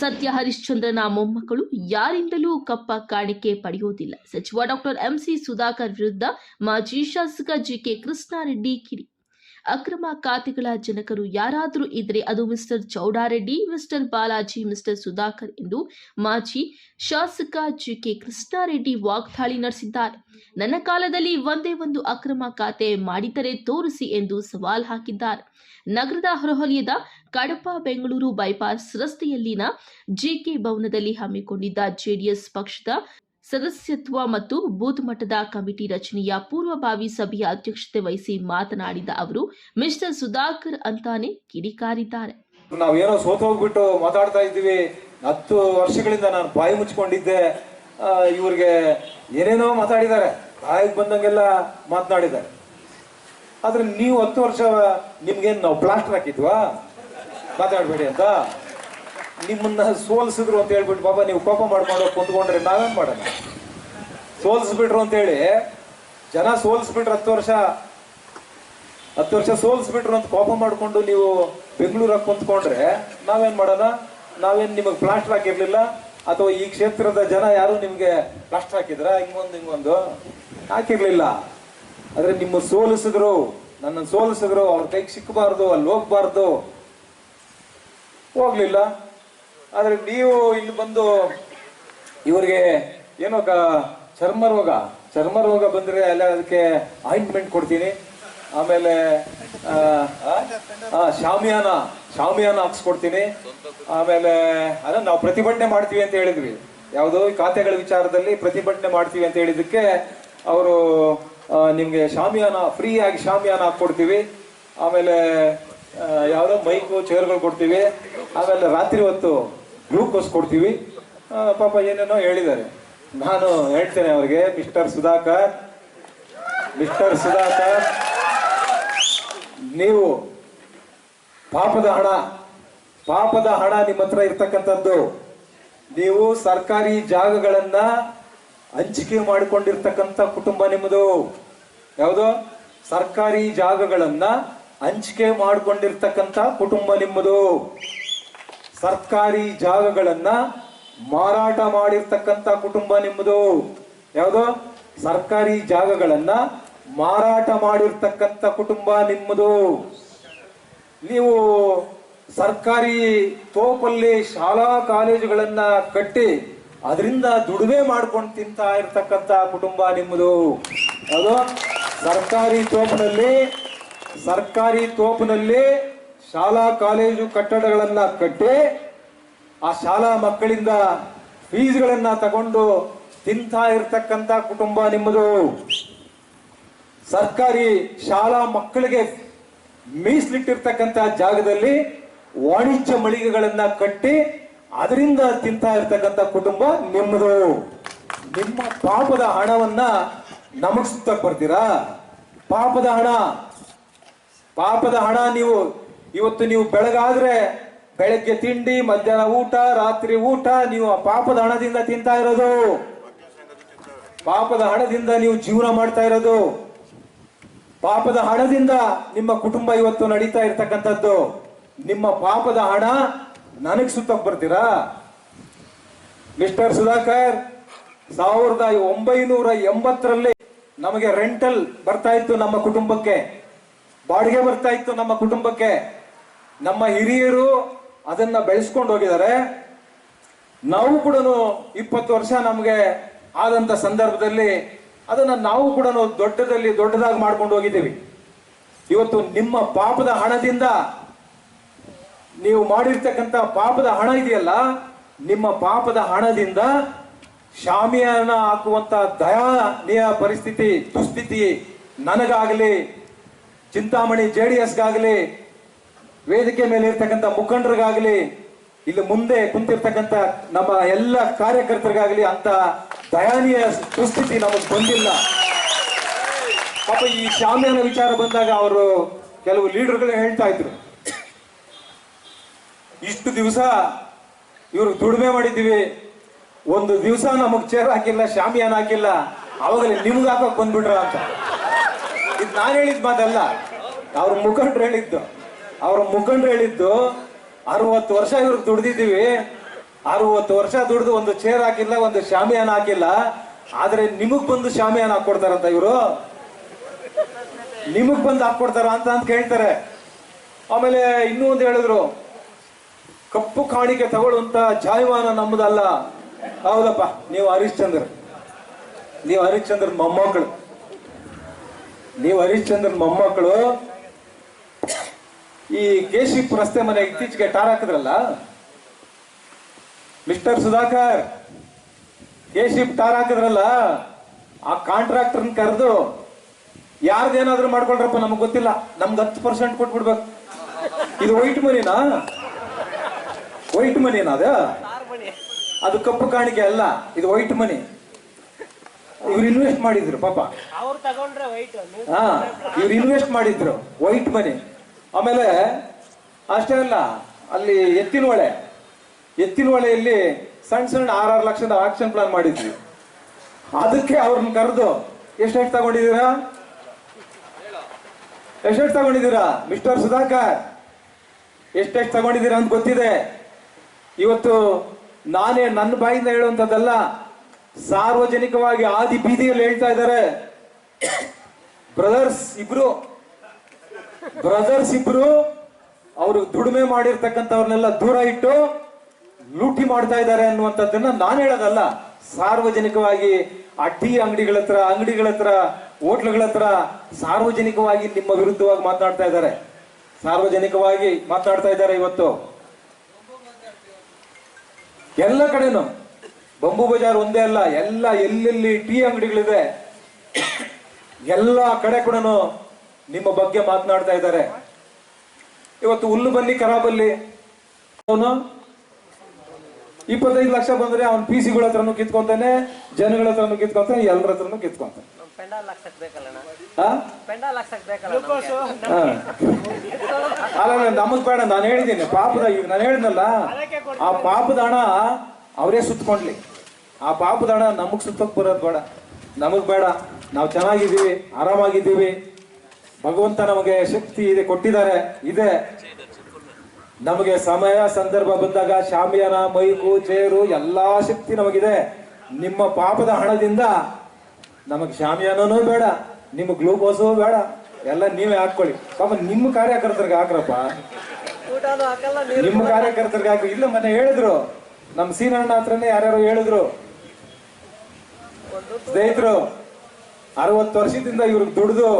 ಸತ್ಯ ಹರಿಶ್ಚಂದ್ರನ ಮೊಮ್ಮಕ್ಕಳು ಯಾರಿಂದಲೂ ಕಪ್ಪ ಕಾಣಿಕೆ ಪಡೆಯುವುದಿಲ್ಲ. ಸಚಿವ ಡಾಕ್ಟರ್ ಎಂಸಿ ಸುಧಾಕರ್ ವಿರುದ್ಧ ಮಾಜಿ ಶಾಸಕ ಜಿಕೆ ಕೃಷ್ಣಾರೆಡ್ಡಿ ಕಿಡಿ ಅಕ್ರಮ ಖಾತೆಗಳ ಜನಕರು ಯಾರಾದರೂ ಇದ್ರೆ ಅದು mister Chowdareddy, mister Balaji, mister Sudhakar ಎಂದು ಮಾಜಿ ಶಾಸಕ ಜಿ ಕೆ ಕೃಷ್ಣಾರೆಡ್ಡಿ ವಾಗ್ದಾಳಿ ನಡೆಸಿದ್ದಾರೆ. ನನ್ನ ಕಾಲದಲ್ಲಿ ಒಂದೇ ಒಂದು ಅಕ್ರಮ ಖಾತೆ ಮಾಡಿದರೆ ತೋರಿಸಿ ಎಂದು ಸವಾಲ್ ಹಾಕಿದ್ದಾರೆ. ನಗರದ ಹೊರವಲಯದ ಕಡಪ ಬೆಂಗಳೂರು ಬೈಪಾಸ್ ರಸ್ತೆಯಲ್ಲಿನ ಜೆಕೆ ಭವನದಲ್ಲಿ ಹಮ್ಮಿಕೊಂಡಿದ್ದ ಜೆಡಿಎಸ್ ಪಕ್ಷದ ಸದಸ್ಯತ್ವ ಮತ್ತು ಬೂತ್ ಮಟ್ಟದ ಕಮಿಟಿ ರಚನೆಯ ಪೂರ್ವಭಾವಿ ಸಭೆಯ ಅಧ್ಯಕ್ಷತೆ ವಹಿಸಿ ಮಾತನಾಡಿದ ಅವರು, ಮಿಸ್ಟರ್ ಸುಧಾಕರ್ ಅಂತಾನೆ ಕಿಡಿಕಾರಿದ್ದಾರೆ. ನಾವೇನೋ ಸೋತೋಗ್ಬಿಟ್ಟು ಮಾತಾಡ್ತಾ ಇದ್ದೀವಿ. ಹತ್ತು ವರ್ಷಗಳಿಂದ ನಾನು ಬಾಯಿ ಮುಚ್ಕೊಂಡಿದ್ದೆ. ಇವ್ರಿಗೆ ಏನೇನೋ ಮಾತಾಡಿದ್ದಾರೆ. ಬಾಯಿಗೆ ಬಂದಂಗೆಲ್ಲ ಮಾತನಾಡಿದ್ದಾರೆ. ಆದ್ರೆ ನೀವು ಹತ್ತು ವರ್ಷ ನಿಮ್ಗೇನು ನಾವು ಪ್ಲಾಸ್ಟರ್ ಹಾಕಿದ್ವಾ? ಮಾತಾಡಬೇಡಿ ಅಂತ. ನಿಮ್ಮನ್ನ ಸೋಲ್ಸಿದ್ರು ಅಂತ ಹೇಳ್ಬಿಟ್ಟು ಬಾಬಾ ನೀವು ಕೋಪ ಮಾಡ್ಕೊಂಡು ಕುಂತ್ಕೊಂಡ್ರೆ ನಾವೇನ್ ಮಾಡೋಣ? ಸೋಲ್ಸ್ಬಿಟ್ರು ಅಂತ ಹೇಳಿ, ಜನ ಸೋಲ್ಸ್ಬಿಟ್ರು ಹತ್ತು ವರ್ಷ ಹತ್ತು ವರ್ಷ ಸೋಲ್ಸ್ಬಿಟ್ರು ಅಂತ ಕೋಪ ಮಾಡ್ಕೊಂಡು ನೀವು ಬೆಂಗಳೂರಾಗ ಕುಂತ್ಕೊಂಡ್ರೆ ನಾವೇನ್ ಮಾಡೋಣ? ನಾವೇನ್ ನಿಮಗೆ ಪ್ಲಾಸ್ಟರ್ ಹಾಕಿರ್ಲಿಲ್ಲ? ಅಥವಾ ಈ ಕ್ಷೇತ್ರದ ಜನ ಯಾರು ನಿಮ್ಗೆ ಪ್ಲಾಸ್ಟರ್ ಹಾಕಿದ್ರ? ಹಿಂಗೊಂದು ಹಿಂಗೊಂದು ಹಾಕಿರ್ಲಿಲ್ಲ. ಆದ್ರೆ ನಿಮ್ಮ ಸೋಲಿಸಿದ್ರು ನನ್ನ ಸೋಲಿಸಿದ್ರು, ಅವ್ರ ಕೈಗೆ ಸಿಕ್ಕಬಾರ್ದು ಅಲ್ಲಿ ಹೋಗ್ಬಾರ್ದು. ಹೋಗ್ಲಿಲ್ಲ. ಆದ್ರೆ ನೀವು ಇಲ್ಲಿ ಬಂದು ಇವರಿಗೆ ಏನೋ ಚರ್ಮ ರೋಗ ಚರ್ಮ ರೋಗ ಬಂದರೆ ಎಲ್ಲ ಅದಕ್ಕೆ ಆಯಿಂಟ್ಮೆಂಟ್ ಕೊಡ್ತೀನಿ. ಆಮೇಲೆ ಶಾಮಿಯಾನ ಶಾಮಿಯಾನ ಹಾಕ್ಸ್ಕೊಡ್ತೀನಿ. ಆಮೇಲೆ ಅದ ನಾವು ಪ್ರತಿಭಟನೆ ಮಾಡ್ತೀವಿ ಅಂತ ಹೇಳಿದ್ವಿ. ಯಾವುದೋ ಖಾತೆಗಳ ವಿಚಾರದಲ್ಲಿ ಪ್ರತಿಭಟನೆ ಮಾಡ್ತೀವಿ ಅಂತ ಹೇಳಿದಕ್ಕೆ ಅವರು ನಿಮಗೆ ಶಾಮಿಯಾನ ಫ್ರೀಯಾಗಿ ಶಾಮಿಯಾನ ಹಾಕ್ಕೊಡ್ತೀವಿ. ಆಮೇಲೆ ಯಾವುದೋ ಮೈಕು, ಚೇರ್ಗಳು ಕೊಡ್ತೀವಿ. ಆಮೇಲೆ ರಾತ್ರಿ ಹೊತ್ತು ಗ್ಲೂಕೋಸ್ ಕೊಡ್ತೀವಿ. ಪಾಪ ಏನೇನೋ ಹೇಳಿದ್ದಾರೆ. ನಾನು ಹೇಳ್ತೇನೆ ಅವ್ರಿಗೆ, ಮಿಸ್ಟರ್ ಸುಧಾಕರ್ ಮಿಸ್ಟರ್ ಸುಧಾಕರ್, ನೀವು ಪಾಪದ ಹಣ ಪಾಪದ ಹಣ ನಿಮ್ಮ ಹತ್ರ ಇರ್ತಕ್ಕಂಥದ್ದು, ನೀವು ಸರ್ಕಾರಿ ಜಾಗಗಳನ್ನ ಹಂಚಿಕೆ ಮಾಡಿಕೊಂಡಿರ್ತಕ್ಕಂಥ ಕುಟುಂಬ ನಿಮ್ಮದು. ಯಾವುದು? ಸರ್ಕಾರಿ ಜಾಗಗಳನ್ನ ಹಂಚಿಕೆ ಮಾಡಿಕೊಂಡಿರ್ತಕ್ಕಂಥ ಕುಟುಂಬ ನಿಮ್ಮದು. ಸರ್ಕಾರಿ ಜಾಗಗಳನ್ನ ಮಾರಾಟ ಮಾಡಿರ್ತಕ್ಕಂಥ ಕುಟುಂಬ ನಿಮ್ಮದು. ಯಾವುದು? ಸರ್ಕಾರಿ ಜಾಗಗಳನ್ನ ಮಾರಾಟ ಮಾಡಿರ್ತಕ್ಕಂಥ ಕುಟುಂಬ ನಿಮ್ಮದು. ನೀವು ಸರ್ಕಾರಿ ತೋಪಲ್ಲಿ ಶಾಲಾ ಕಾಲೇಜುಗಳನ್ನ ಕಟ್ಟಿ ಅದರಿಂದ ದುಡಿಮೆ ಮಾಡ್ಕೊಂಡು ತಿಂತಾ ಇರ್ತಕ್ಕಂಥ ಕುಟುಂಬ ನಿಮ್ಮದು. ಯಾವುದು? ಸರ್ಕಾರಿ ತೋಪಿನಲ್ಲಿ ಸರ್ಕಾರಿ ತೋಪಿನಲ್ಲಿ ಶಾಲಾ ಕಾಲೇಜು ಕಟ್ಟಡಗಳನ್ನ ಕಟ್ಟಿ ಆ ಶಾಲಾ ಮಕ್ಕಳಿಂದ ಫೀಸ್ಗಳನ್ನ ತಗೊಂಡು ತಿಂತಾ ಇರ್ತಕ್ಕಂತ ಕುಟುಂಬ ನಿಮ್ಮದು. ಸರ್ಕಾರಿ ಶಾಲಾ ಮಕ್ಕಳಿಗೆ ಮೀಸಲಿಟ್ಟಿರ್ತಕ್ಕಂಥ ಜಾಗದಲ್ಲಿ ವಾಣಿಜ್ಯ ಮಳಿಗೆಗಳನ್ನ ಕಟ್ಟಿ ಅದರಿಂದ ತಿಂತಾ ಇರ್ತಕ್ಕಂಥ ಕುಟುಂಬ ನಿಮ್ಮದು. ನಿಮ್ಮ ಪಾಪದ ಹಣವನ್ನ ನಮಗ್ ಸುತ್ತಕ್ ಬರ್ತೀರಾ? ಪಾಪದ ಹಣ. ಪಾಪದ ಹಣ ನೀವು ಇವತ್ತು ನೀವು ಬೆಳಗಾದ್ರೆ ಬೆಳಗ್ಗೆ ತಿಂಡಿ, ಮಧ್ಯಾಹ್ನ ಊಟ, ರಾತ್ರಿ ಊಟ, ನೀವು ಆ ಪಾಪದ ಹಣದಿಂದ ತಿಂತಾ ಇರೋದು. ಪಾಪದ ಹಣದಿಂದ ನೀವು ಜೀವನ ಮಾಡ್ತಾ ಇರೋದು. ಪಾಪದ ಹಣದಿಂದ ನಿಮ್ಮ ಕುಟುಂಬ ಇವತ್ತು ನಡೀತಾ ಇರ್ತಕ್ಕಂಥದ್ದು. ನಿಮ್ಮ ಪಾಪದ ಹಣ ನನಗ್ ಸುತ್ತಕ್ ಬರ್ತೀರಾ? ಮಿಸ್ಟರ್ ಸುಧಾಕರ್, ಸಾವಿರದ ಒಂಬೈನೂರ ಎಂಬತ್ತರಲ್ಲಿ ನಮಗೆ ರೆಂಟಲ್ ಬರ್ತಾ ಇತ್ತು ನಮ್ಮ ಕುಟುಂಬಕ್ಕೆ. ಬಾಡಿಗೆ ಬರ್ತಾ ಇತ್ತು ನಮ್ಮ ಕುಟುಂಬಕ್ಕೆ. ನಮ್ಮ ಹಿರಿಯರು ಅದನ್ನ ಬೆಳೆಸ್ಕೊಂಡು ಹೋಗಿದ್ದಾರೆ. ನಾವು ಕೂಡ ಇಪ್ಪತ್ತು ವರ್ಷ ನಮಗೆ ಆದಂತ ಸಂದರ್ಭದಲ್ಲಿ ಅದನ್ನ ನಾವು ಕೂಡ ದೊಡ್ಡದಲ್ಲಿ ದೊಡ್ಡದಾಗಿ ಮಾಡ್ಕೊಂಡು ಹೋಗಿದ್ದೀವಿ. ಇವತ್ತು ನಿಮ್ಮ ಪಾಪದ ಹಣದಿಂದ ನೀವು ಮಾಡಿರ್ತಕ್ಕಂಥ ಪಾಪದ ಹಣ ಇದೆಯಲ್ಲ, ನಿಮ್ಮ ಪಾಪದ ಹಣದಿಂದ ಶಾಮಿಯಾನ ಹಾಕುವಂತ ದಯಾನೀಯ ಪರಿಸ್ಥಿತಿ, ದುಸ್ಥಿತಿ ನನಗಾಗಲಿ, ಚಿಂತಾಮಣಿ ಜೆ ಡಿ ಎಸ್ಗಾಗಲಿ ವೇದಿಕೆ ಮೇಲೆ ಇರ್ತಕ್ಕಂಥ ಮುಖಂಡರಿಗಾಗಲಿ, ಇಲ್ಲಿ ಮುಂದೆ ಕುಂತಿರ್ತಕ್ಕಂಥ ನಮ್ಮ ಎಲ್ಲ ಕಾರ್ಯಕರ್ತರಿಗಾಗಲಿ ಅಂತ ದಯಾನೀಯ ದುಸ್ಥಿತಿ ನಮಗೆ ಬಂದಿಲ್ಲ. ಪಾಪ ಈ ಶಾಮಿಯಾನ ವಿಚಾರ ಬಂದಾಗ ಅವರು ಕೆಲವು ಲೀಡರ್ಗಳು ಹೇಳ್ತಾ ಇದ್ರು. ಇಷ್ಟು ದಿವಸ ಇವರು ದುಡಿಮೆ ಮಾಡಿದ್ದೀವಿ, ಒಂದು ದಿವಸ ನಮಗ್ ಚೇರ್ ಹಾಕಿಲ್ಲ, ಶಾಮಿಯಾನ ಹಾಕಿಲ್ಲ ಅವಾಗಲೇ ನಿಮ್ಗೆ ಹಾಕಕ್ ಬಂದ್ಬಿಟ್ರ ಅಂತ. ಇದು ನಾನು ಹೇಳಿದ್ ಮಾತಲ್ಲ, ಅವ್ರ ಮುಖಂಡ್ರು ಹೇಳಿದ್ದು. ಅವ್ರ ಮುಖಂಡ್ರು ಹೇಳಿದ್ದು, ಅರವತ್ತು ವರ್ಷ ಇವ್ರಿಗೆ ದುಡ್ದಿದ್ದೀವಿ. ಅರವತ್ತು ವರ್ಷ ದುಡ್ದು ಒಂದು ಚೇರ್ ಹಾಕಿಲ್ಲ, ಒಂದು ಶಾಮಿಯಾನ ಹಾಕಿಲ್ಲ. ಆದ್ರೆ ನಿಮಗ್ ಬಂದು ಶಾಮಿಯಾನ ಹಾಕೊಡ್ತಾರಂತ ಇವರು? ನಿಮಗ್ ಬಂದು ಹಾಕೊಡ್ತಾರ ಅಂತ ಅಂತ ಕೇಳ್ತಾರೆ. ಆಮೇಲೆ ಇನ್ನೂ ಒಂದು ಹೇಳಿದ್ರು, ಕಪ್ಪು ಕಾಣಿಕೆ ತಗೊಳ್ಳುವಂತ ಜಾಯಮಾನ ನಮ್ಮದಲ್ಲ ಹೌದಪ್ಪ, ನೀವು ಹರಿಶ್ಚಂದ್ರ. ನೀವು ಹರಿಶ್ಚಂದ್ರನ್ ಮೊಮ್ಮಕ್ಕಳು. ನೀವು ಹರಿಶ್ಚಂದ್ರನ್ ಮೊಮ್ಮಕ್ಕಳು ಈ ಕೇಶಿಪ್ ರಸ್ತೆ ಮನೆ ಇತ್ತೀಚೆಗೆ ಟಾರ್ ಹಾಕಿದ್ರಲ್ಲ? ಮಿಸ್ಟರ್ ಸುಧಾಕರ್ ಕೇಶಿಪ್ ಟಾರ್ ಹಾಕಿದ್ರಲ್ಲ? ಆ ಕಾಂಟ್ರಾಕ್ಟರ್ ಕರೆದು ಯಾರ್ದೇನಾದ್ರೂ ಮಾಡ್ಕೊಂಡ್ರಪ್ಪ ನಮ್ಗೆ ಗೊತ್ತಿಲ್ಲ. ನಮ್ಗೆ ಹತ್ತು ಪರ್ಸೆಂಟ್ ಕೊಟ್ಬಿಡ್ಬೇಕು. ಇದು ವೈಟ್ ಮನಿನಾ? ವೈಟ್ ಮನಿನಾ ಅದು? ಅದು ಕಪ್ಪು ಕಾಣಿಕೆ ಅಲ್ಲ ಇದು ವೈಟ್ ಮನಿ. ಇವ್ರು ಇನ್ವೆಸ್ಟ್ ಮಾಡಿದ್ರು ಪಾಪ. ಹಾ ಇವ್ರು ಇನ್ವೆಸ್ಟ್ ಮಾಡಿದ್ರು ವೈಟ್ ಮನಿ. ಆಮೇಲೆ ಅಷ್ಟೇ ಅಲ್ಲ, ಅಲ್ಲಿ ಎತ್ತಿನ ಹೊಳೆ ಎತ್ತಿನ ಹೊಳೆಯಲ್ಲಿ ಸಣ್ಣ ಸಣ್ಣ ಆರಾರು ಲಕ್ಷದ ಆಕ್ಷನ್ ಪ್ಲಾನ್ ಮಾಡಿದ್ವಿ. ಅದಕ್ಕೆ ಅವ್ರನ್ನ ಕರೆದು ಎಷ್ಟೆಷ್ಟು ತಗೊಂಡಿದ್ದೀರಾ? ಎಷ್ಟೆಷ್ಟು ತಗೊಂಡಿದ್ದೀರಾ? ಮಿಸ್ಟರ್ ಸುಧಾಕರ್ ಎಷ್ಟೆಷ್ಟು ತಗೊಂಡಿದ್ದೀರಾ ಅಂತ ಗೊತ್ತಿದೆ. ಇವತ್ತು ನಾನೇ ನನ್ನ ಬಾಯಿಂದ ಹೇಳುವಂಥದ್ದಲ್ಲ, ಸಾರ್ವಜನಿಕವಾಗಿ ಆದಿ ಬೀದಿಯಲ್ಲಿ ಹೇಳ್ತಾ ಇದ್ದಾರೆ. ಬ್ರದರ್ಸ್ ಇಬ್ರು ಬ್ರದರ್ಸ್ ಇಬ್ರು, ಅವರು ದುಡಿಮೆ ಮಾಡಿರ್ತಕ್ಕಂಥವ್ರನ್ನೆಲ್ಲ ದೂರ ಇಟ್ಟು ಲೂಟಿ ಮಾಡ್ತಾ ಇದ್ದಾರೆ ಅನ್ನುವಂಥದ್ದನ್ನ ನಾನು ಹೇಳೋದಲ್ಲ. ಸಾರ್ವಜನಿಕವಾಗಿ ಆ ಟೀ ಅಂಗಡಿಗಳ ಹತ್ರ ಅಂಗಡಿಗಳ ಹತ್ರ, ಹೋಟ್ಲುಗಳ ಹತ್ರ ಸಾರ್ವಜನಿಕವಾಗಿ ನಿಮ್ಮ ವಿರುದ್ಧವಾಗಿ ಮಾತನಾಡ್ತಾ ಇದ್ದಾರೆ. ಸಾರ್ವಜನಿಕವಾಗಿ ಮಾತನಾಡ್ತಾ ಇದ್ದಾರೆ ಇವತ್ತು. ಎಲ್ಲ ಕಡೆನೂ ಬಂಬು ಬಜಾರ್ ಒಂದೇ ಅಲ್ಲ, ಎಲ್ಲ ಎಲ್ಲೆಲ್ಲಿ ಟೀ ಅಂಗಡಿಗಳಿದೆ, ಎಲ್ಲ ಕಡೆ ಕೂಡ ನಿಮ್ಮ ಬಗ್ಗೆ ಮಾತನಾಡ್ತಾ ಇದ್ದಾರೆ. ಇವತ್ತು ಹುಲ್ಲು ಬನ್ನಿ ಕರಾಬಲ್ಲಿ ಅವನು ಇಪ್ಪತ್ತೈದು ಲಕ್ಷ ಬಂದ್ರೆ ಅವನ್ ಪಿ ಸಿಗಳ ಹತ್ರನು ಕಿತ್ಕೊಂತಾನೆ ಜನಗಳ ಹತ್ರನು ಕಿತ್ಕೊಂತಾನೆ ಎಲ್ಲರ ಹತ್ರನು ಕಿತ್ಕೊಂತಾನೆ. ಅಲ್ಲ ನಮಗ್ ಬೇಡ ನಾನು ಹೇಳಿದ್ದೀನಿ. ಪಾಪದ ಈಗ ನಾನು ಹೇಳಿದ್ನಲ್ಲ ಆ ಪಾಪದ ಹಣ ಅವರೇ ಸುತ್ಕೊಂಡ್ಲಿ. ಆ ಪಾಪದ ಹಣ ನಮಗ್ ಸುತ್ತಕ್ ಬರೋದು ಬೇಡ. ನಮಗ್ ಬೇಡ. ನಾವು ಚೆನ್ನಾಗಿದ್ದೀವಿ ಆರಾಮಾಗಿದ್ದೀವಿ. ಭಗವಂತ ನಮಗೆ ಶಕ್ತಿ ಇದೆ ಕೊಟ್ಟಿದ್ದಾರೆ ಇದೆ. ನಮಗೆ ಸಮಯ ಸಂದರ್ಭ ಬಂದಾಗ ಶಾಮಿಯಾನ ಮೈಕು ಚೇರು ಎಲ್ಲಾ ಶಕ್ತಿ ನಮಗಿದೆ. ನಿಮ್ಮ ಪಾಪದ ಹಣದಿಂದ ನಮಗೆ ಶಾಮಿಯಾನೂ ಬೇಡ ನಿಮ್ಮ ಗ್ಲೂಕೋಸು ಬೇಡ ಎಲ್ಲ ನೀವೇ ಹಾಕೊಳ್ಳಿ ಪಾಪ ನಿಮ್ಮ ಕಾರ್ಯಕರ್ತರಿಗೆ ಹಾಕ್ರಪ್ಪ. ನಿಮ್ಮ ಕಾರ್ಯಕರ್ತರಿಗೆ ಹಾಕಿ ಇಲ್ಲ ಮನೆ ಹೇಳಿದ್ರು ನಮ್ಮ ಸೀನಣ್ಣ ಹತ್ರನೇ ಯಾರ್ಯಾರು ಹೇಳಿದ್ರು. ಸ್ನೇಹಿತರು ಅರವತ್ತು ವರ್ಷದಿಂದ ಇವ್ರಿಗೆ ದುಡ್ದು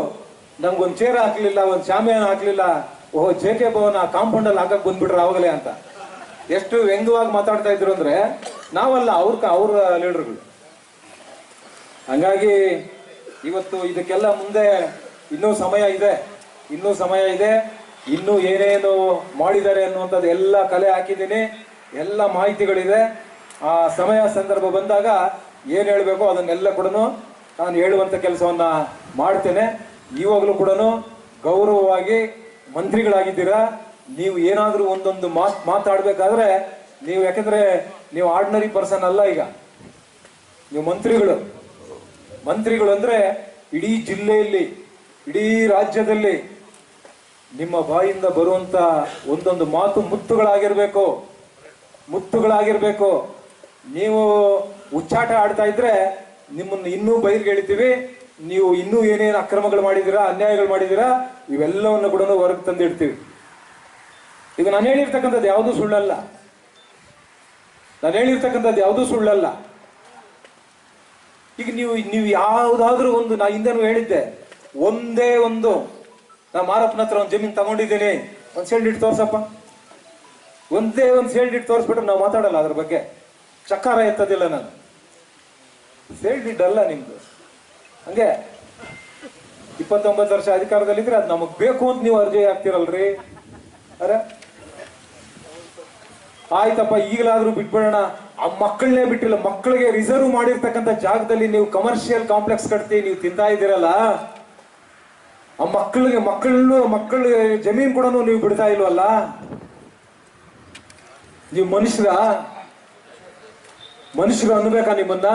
ನಮ್ಗೊಂದ್ ಚೇರ್ ಹಾಕ್ಲಿಲ್ಲ, ಒಂದ್ ಶಾಮಿಯಾನ ಹಾಕ್ಲಿಲ್ಲ, ಓಹೋ ಜೆ ಕೆ ಭವನ ಕಾಂಪೌಂಡ್ ಅಲ್ಲಿ ಹಾಕಕ್ ಬಂದ್ಬಿಟ್ರ ಅವಾಗಲೇ ಅಂತ. ಎಷ್ಟು ವ್ಯಂಗ್ಯವಾಗಿ ಮಾತಾಡ್ತಾ ಇದ್ರು ಅಂದ್ರೆ ನಾವಲ್ಲ ಅವ್ರ ಅವ್ರ ಲೀಡರ್ಗಳು ಹಂಗಾಗಿ ಇವತ್ತು ಇದಕ್ಕೆಲ್ಲ ಮುಂದೆ ಇನ್ನೂ ಸಮಯ ಇದೆ, ಇನ್ನೂ ಸಮಯ ಇದೆ, ಇನ್ನೂ ಏನೇನು ಮಾಡಿದ್ದಾರೆ ಅನ್ನುವಂಥದ್ದು ಎಲ್ಲ ಕಲೆ ಹಾಕಿದ್ದೀನಿ, ಎಲ್ಲ ಮಾಹಿತಿಗಳಿದೆ. ಆ ಸಮಯ ಸಂದರ್ಭ ಬಂದಾಗ ಏನು ಹೇಳಬೇಕು ಅದನ್ನೆಲ್ಲ ಕೂಡ ನಾನು ಹೇಳುವಂಥ ಕೆಲಸವನ್ನು ಮಾಡ್ತೇನೆ. ಇವಾಗಲೂ ಕೂಡ ಗೌರವವಾಗಿ ಮಂತ್ರಿಗಳಾಗಿದ್ದೀರಾ? ನೀವು ಏನಾದರೂ ಒಂದೊಂದು ಮಾತು ಮಾತಾಡಬೇಕಾದ್ರೆ ನೀವು ಯಾಕಂದ್ರೆ ನೀವು ಆರ್ಡಿನರಿ ಪರ್ಸನ್ ಅಲ್ಲ ಈಗ. ನೀವು ಮಂತ್ರಿಗಳು. ಮಂತ್ರಿಗಳು ಅಂದ್ರೆ ಇಡೀ ಜಿಲ್ಲೆಯಲ್ಲಿ, ಇಡೀ ರಾಜ್ಯದಲ್ಲಿ ನಿಮ್ಮ ಬಾಯಿಂದ ಬರುವಂತ ಒಂದೊಂದು ಮಾತು ಮುತ್ತುಗಳಾಗಿರ್ಬೇಕು. ಮುತ್ತುಗಳಾಗಿರ್ಬೇಕು. ನೀವು ಉಚ್ಚಾಟ ಆಡ್ತಾ ಇದ್ರೆ ನಿಮ್ಮನ್ನು ಇನ್ನೂ ಬಯಲ್ಗೆ ಎಳಿತೀವಿ ನೀವು ಇನ್ನೂ ಏನೇನು ಅಕ್ರಮಗಳು ಮಾಡಿದ್ದೀರಾ, ಅನ್ಯಾಯಗಳು ಮಾಡಿದ್ದೀರಾ, ಇವೆಲ್ಲವನ್ನು ಕೂಡ ಹೊರಗೆ ತಂದಿಡ್ತೀವಿ ಈಗ ನಾನು ಹೇಳಿರ್ತಕ್ಕಂಥದ್ದು ಯಾವುದೂ ಸುಳ್ಳಲ್ಲ. ನಾನು ಹೇಳಿರ್ತಕ್ಕಂಥದ್ದು ಯಾವುದೂ ಸುಳ್ಳಲ್ಲ. ಈಗ ನೀವು ನೀವು ಯಾವುದಾದ್ರೂ ಒಂದು, ನಾ ಹಿಂದೆನೂ ಹೇಳಿದ್ದೆ, ಒಂದೇ ಒಂದು, ನಾ ಮಾರಪ್ಪನ ಹತ್ರ ಒಂದು ಜಮೀನು ತಗೊಂಡಿದ್ದೀನಿ, ಒಂದು ಸೇಲ್ಡಿಟ್ಟು ತೋರ್ಸಪ್ಪ. ಒಂದೇ ಒಂದು ಸೇಲ್ಡಿಟ್ಟು ತೋರಿಸ್ಬಿಟ್ರೆ ನಾವು ಮಾತಾಡಲ್ಲ ಅದ್ರ ಬಗ್ಗೆ. ಚಕಾರ ಎತ್ತದಿಲ್ಲ ನಾನು. ಸೇಲ್ಡಿಟ್ಟಲ್ಲ ನಿಮ್ದು. ಹಂಗೆ ಇಪ್ಪತ್ತೊಂಬತ್ತು ವರ್ಷ ಅಧಿಕಾರದಲ್ಲಿದ್ರೆ ಅದು ನಮಗ್ ಬೇಕು ಅಂತ ನೀವು ಅರ್ಜಿ ಹಾಕ್ತಿರಲ್ರಿ? ಅರೆ? ಆಯ್ತಪ್ಪ, ಈಗಲಾದ್ರೂ ಬಿಟ್ಬಿಡೋಣ. ಆ ಮಕ್ಕಳನ್ನೇ ಬಿಟ್ಟಿಲ್ಲ, ಮಕ್ಕಳಿಗೆ ರಿಸರ್ವ್ ಮಾಡಿರ್ತಕ್ಕಂಥ ಜಾಗದಲ್ಲಿ ನೀವು ಕಮರ್ಷಿಯಲ್ ಕಾಂಪ್ಲೆಕ್ಸ್ ಕಟ್ತಿ ನೀವು ತಿಂತಾ ಇದ್ದೀರಲ್ಲ, ಆ ಮಕ್ಕಳಿಗೆ ಮಕ್ಕಳನ್ನು ಮಕ್ಕಳ ಜಮೀನ್ ಕೂಡ ನೀವು ಬಿಡ್ತಾ ಇಲ್ವಲ್ಲ? ನೀವು ಮನುಷ್ಯರ? ಮನುಷ್ಯರು ಅನ್ಬೇಕಾ ನಿಮ್ಮನ್ನ?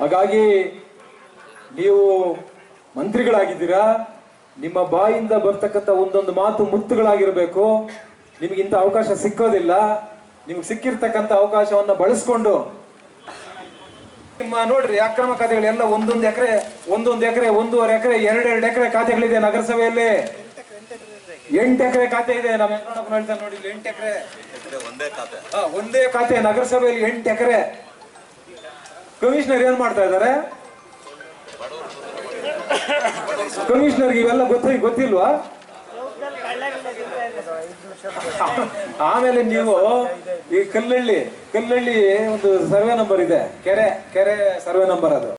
ಹಾಗಾಗಿ ನೀವು ಮಂತ್ರಿಗಳಾಗಿದ್ದೀರಾ ನಿಮ್ಮ ಬಾಯಿಂದ ಬರ್ತಕ್ಕಂಥ ಒಂದೊಂದು ಮಾತು ಮುತ್ತುಗಳಾಗಿರಬೇಕು. ನಿಮ್ಗೆ ಇಂಥ ಅವಕಾಶ ಸಿಕ್ಕೋದಿಲ್ಲ. ನಿಮ್ಗೆ ಸಿಕ್ಕಿರ್ತಕ್ಕಂಥ ಅವಕಾಶವನ್ನ ಬಳಸ್ಕೊಂಡು ನಿಮ್ಮ ನೋಡ್ರಿ ಅಕ್ರಮ ಖಾತೆಗಳೆಲ್ಲ ಒಂದೊಂದು ಎಕರೆ ಒಂದೊಂದು ಎಕರೆ ಒಂದೂವರೆ ಎಕರೆ ಎರಡೆರಡು ಎಕರೆ ಖಾತೆಗಳಿದೆ ನಗರಸಭೆಯಲ್ಲಿ. ಎಂಟು ಎಕರೆ ಖಾತೆ ಇದೆ. ನಮ್ಮ ಹೇಳ್ತಾರೆ ನೋಡಿ ಎಂಟು ಎಕರೆ. ಒಂದೇ ಖಾತೆ ನಗರಸಭೆಯಲ್ಲಿ ಎಂಟು ಎಕರೆ. ಕಮಿಷನರ್ ಏನ್ ಮಾಡ್ತಾ ಇದ್ದಾರೆ? ಕಮಿಷನರ್ ಇವೆಲ್ಲ ಗೊತ್ತ, ಗೊತ್ತಿಲ್ವಾ? ಆಮೇಲೆ ನೀವು ಈ ಕಲ್ಲಳ್ಳಿ ಕಲ್ಲಳ್ಳಿ ಒಂದು ಸರ್ವೆ ನಂಬರ್ ಇದೆ, ಕೆರೆ ಕೆರೆ ಸರ್ವೆ ನಂಬರ್ ಅದು.